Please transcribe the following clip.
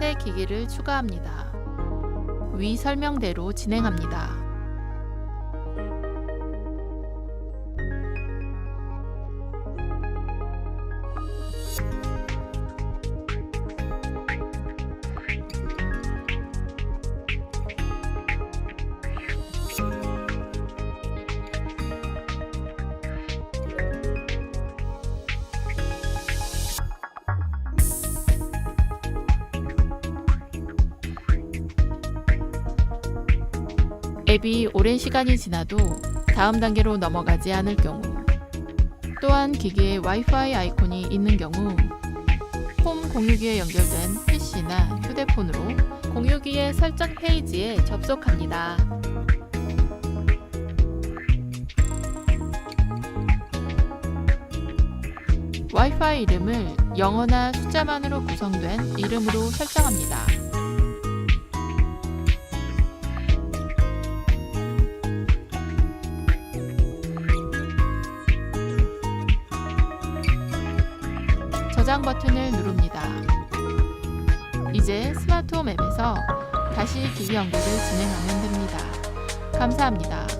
새 기기를 추가합니다. 위 설명대로 진행합니다. 앱이 오랜 시간이 지나도 다음 단계로 넘어가지 않을 경우 또한 기기에 와이파이 아이콘이 있는 경우 홈 공유기에 연결된 PC나 휴대폰으로 공유기의 설정 페이지에 접속합니다. 와이파이 이름을 영어나 숫자만으로 구성된 이름으로 설정합니다. 저장 버튼을 누릅니다. 이제 스마트홈 앱에서 다시 기기 연결을 진행하면 됩니다. 감사합니다.